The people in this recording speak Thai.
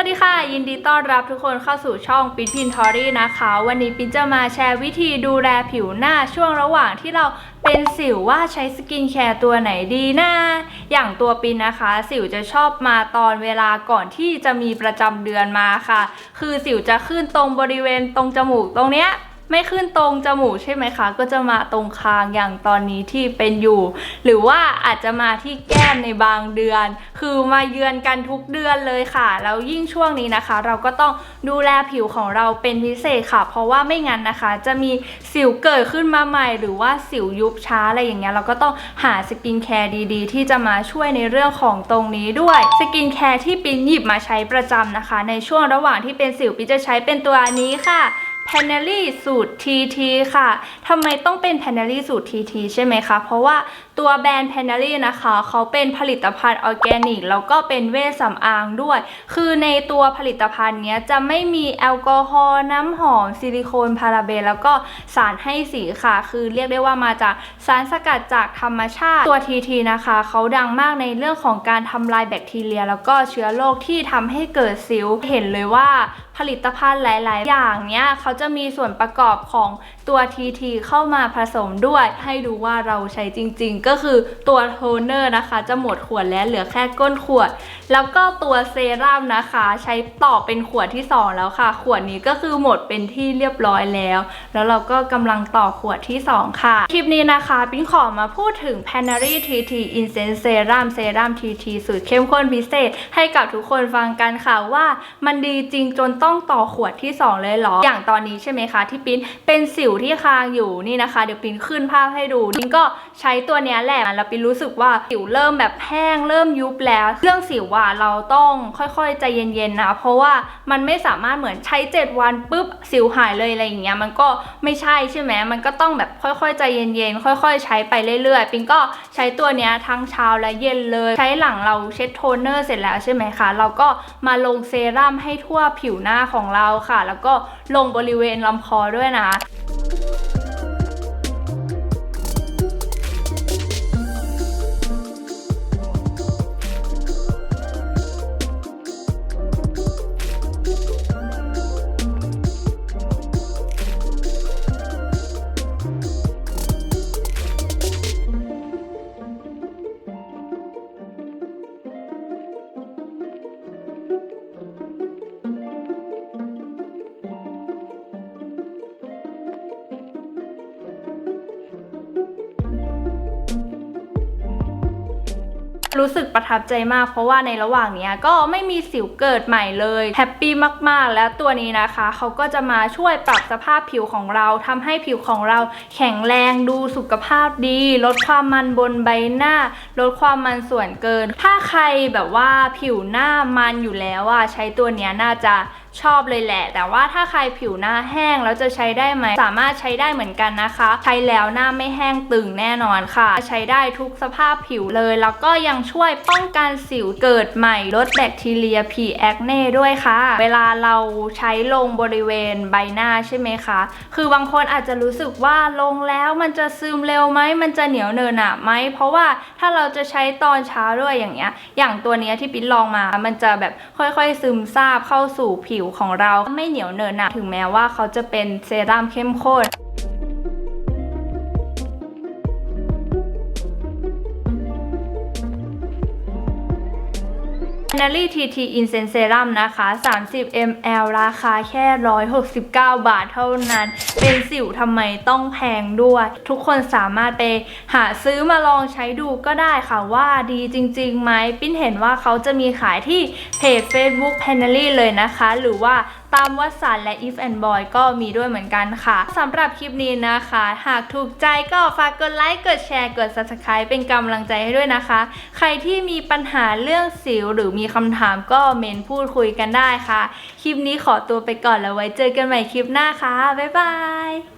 วัสดีค่ะ ยินดีต้อนรับทุกคนเข้าสู่ช่องปินพินทอรี่นะคะ วันนี้ปินจะมาแชร์วิธีดูแลผิวหน้าช่วงระหว่างที่เราเป็นสิวว่าใช้สกินแคร์ตัวไหนดีนะอย่างตัวปินนะคะ สิวจะชอบมาตอนเวลาก่อนที่จะมีประจำเดือนมาค่ะ คือสิวจะขึ้นตรงบริเวณตรงจมูกตรงเนี้ย ไม่ขึ้นตรงจมูกใช่ไหมคะ ก็จะมาตรงคางอย่างตอนนี้ที่เป็นอยู่ หรือว่าอาจจะมาที่แก้มในบางเดือน คือมาเยือนกันทุกเดือนเลยค่ะ แล้วยิ่งช่วงนี้นะคะ เราก็ต้องดูแลผิวของเราเป็นพิเศษค่ะ เพราะว่าไม่งั้นนะคะ จะมีสิวเกิดขึ้นมาใหม่ หรือว่าสิวยุบช้าอะไรอย่างเงี้ยเราก็ต้องหาสกินแคร์ดีๆ ที่จะมาช่วยในเรื่องของตรงนี้ด้วยสกินแคร์ที่ปินหยิบมาใช้ประจำนะคะ ในช่วงระหว่างที่เป็นสิวปินจะใช้เป็นตัวนี้ค่ะ p a n e l y สูตร TT ค่ะทำไมต้องเป็น p a n e l y สูตร TT ใช่ไหมคะ เพราะว่าตัวแบรนด์ p a n e l y นะคะ เขาเป็นผลิตภัณฑ์ออร์แกนิก แล้วก็เป็นเวชสำอางด้วย คือในตัวผลิตภัณฑ์เนี้ยจะไม่มีแอลกอฮอล์น้ำหอม ซิลิโคนพาราเบนแล้วก็สารให้สีค่ะ คือเรียกได้ว่ามาจากสารสกัดจากธรรมชาติตัว TT นะคะ เขาดังมากในเรื่องของการทำลายแบคทีเรีย แล้วก็เชื้อโรคที่ทำให้เกิดสิว เห็นเลยว่าผลิตภัณฑ์หลาย ๆ อย่างเนี้ยเขาจะมีส่วนประกอบของ ตัว TT เข้ามาผสมด้วยให้ดูว่าเราใช้จริงๆ ก็คือตัวโทนเนอร์นะคะ จะหมดขวดแล้วเหลือแค่ก้นขวด แล้วก็ตัวเซรั่มนะคะ ใช้ต่อเป็นขวดที่ 2 แล้วค่ะ ขวดนี้ก็คือหมดเป็นที่เรียบร้อยแล้ว แล้วเราก็กำลังต่อขวดที่ 2 ค่ะ คลิปนี้นะคะปิ้งขอมาพูดถึง p a n a r y TT Incense Serum Serum TT สูตรเข้มข้นพิเศษ ให้กับทุกคนฟังกันค่ะว่า มันดีจริงจนต้องต่อขวดที่ 2 เลยเหรอ อย่างตอนนี้ใช่ไหมคะที่ปิ้นเป็นสิวที่คางอยู่นี่นะคะ เดี๋ยวปิ้นขึ้นภาพให้ดูปิ้นก็ใช้ตัวเนี้ยแหละแล้วปิ้นรู้สึกว่าสิวเริ่มแบบแห้งเริ่มยุบแล้ว เรื่องสิวอะเราต้องค่อยๆใจเย็นๆนะ เพราะว่ามันไม่สามารถเหมือนใช้ 7 วันปุ๊บสิวหายเลยอะไรอย่างเงี้ยมันก็ไม่ใช่ใช่ไหมมันก็ต้องแบบค่อยๆใจเย็นๆค่อย ๆ ใช้ไปเรื่อยๆปิ้นก็ใช้ตัวเนี้ยทั้งเช้าและเย็นเลย ใช้หลังเราเช็ดโทนเนอร์เสร็จแล้วใช่ไหมคะเราก็มาลงเซรั่มให้ทั่วผิวหน้าของเราค่ะ แล้วก็ลงบริเวณลำคอด้วยนะ รู้สึกประทับใจมาก เพราะว่าในระหว่างนี้ก็ไม่มีสิวเกิดใหม่เลยแฮปปี้มากๆ แล้วตัวนี้นะคะเขาก็จะมาช่วยปรับสภาพผิวของเราทำให้ผิวของเราแข็งแรงดูสุขภาพดี ลดความมันบนใบหน้า ลดความมันส่วนเกิน ถ้าใครแบบว่าผิวหน้ามันอยู่แล้วอะใช้ตัวนี้น่าจะ ชอบเลยแหละ แต่ว่าถ้าใครผิวหน้าแห้งแล้วจะใช้ได้ไหม สามารถใช้ได้เหมือนกันนะคะ ใช้แล้วหน้าไม่แห้งตึงแน่นอนค่ะ ใช้ได้ทุกสภาพผิวเลย แล้วก็ยังช่วยป้องกันสิวเกิดใหม่ลดแบคทีเรียพีแอคเน่ด้วยค่ะ เวลาเราใช้ลงบริเวณใบหน้าใช่ไหมคะ คือบางคนอาจจะรู้สึกว่าลงแล้วมันจะซึมเร็วไหม มันจะเหนียวเนินหนะไหม เพราะว่าถ้าเราจะใช้ตอนเช้าด้วยอย่างเงี้ย อย่างตัวเนี้ยที่ปิ๊นลองมา มันจะแบบค่อยๆซึมซาบเข้าสู่ผิวของเราไม่เหนียวเนินหนะถึงแม้ว่าเขาจะเป็นเซรั่มเข้มข้น n a l y TT Incense Serum นะคะ 30 ml ราคาแค่ 169 บาทเท่านั้น เป็นสิวทำไมต้องแพงด้วย ทุกคนสามารถไปหาซื้อมาลองใช้ดูก็ได้ค่ะว่าดีจริงๆไหมปิ้นเห็นว่าเขาจะมีขายที่เพจ Facebook p a n e l y เลยนะคะ หรือว่า ตามวัสันและ If and Boy ก็มีด้วยเหมือนกันค่ะสำหรับคลิปนี้นะคะ หากถูกใจก็ฝากกดไลค์ กดแชร์ กด Subscribe เป็นกำลังใจให้ด้วยนะคะ ใครที่มีปัญหาเรื่องสิวหรือมีคำถามก็เมนพูดคุยกันได้ค่ะ คลิปนี้ขอตัวไปก่อนแล้วไว้เจอกันใหม่คลิปหน้าค่ะ บ๊ายบาย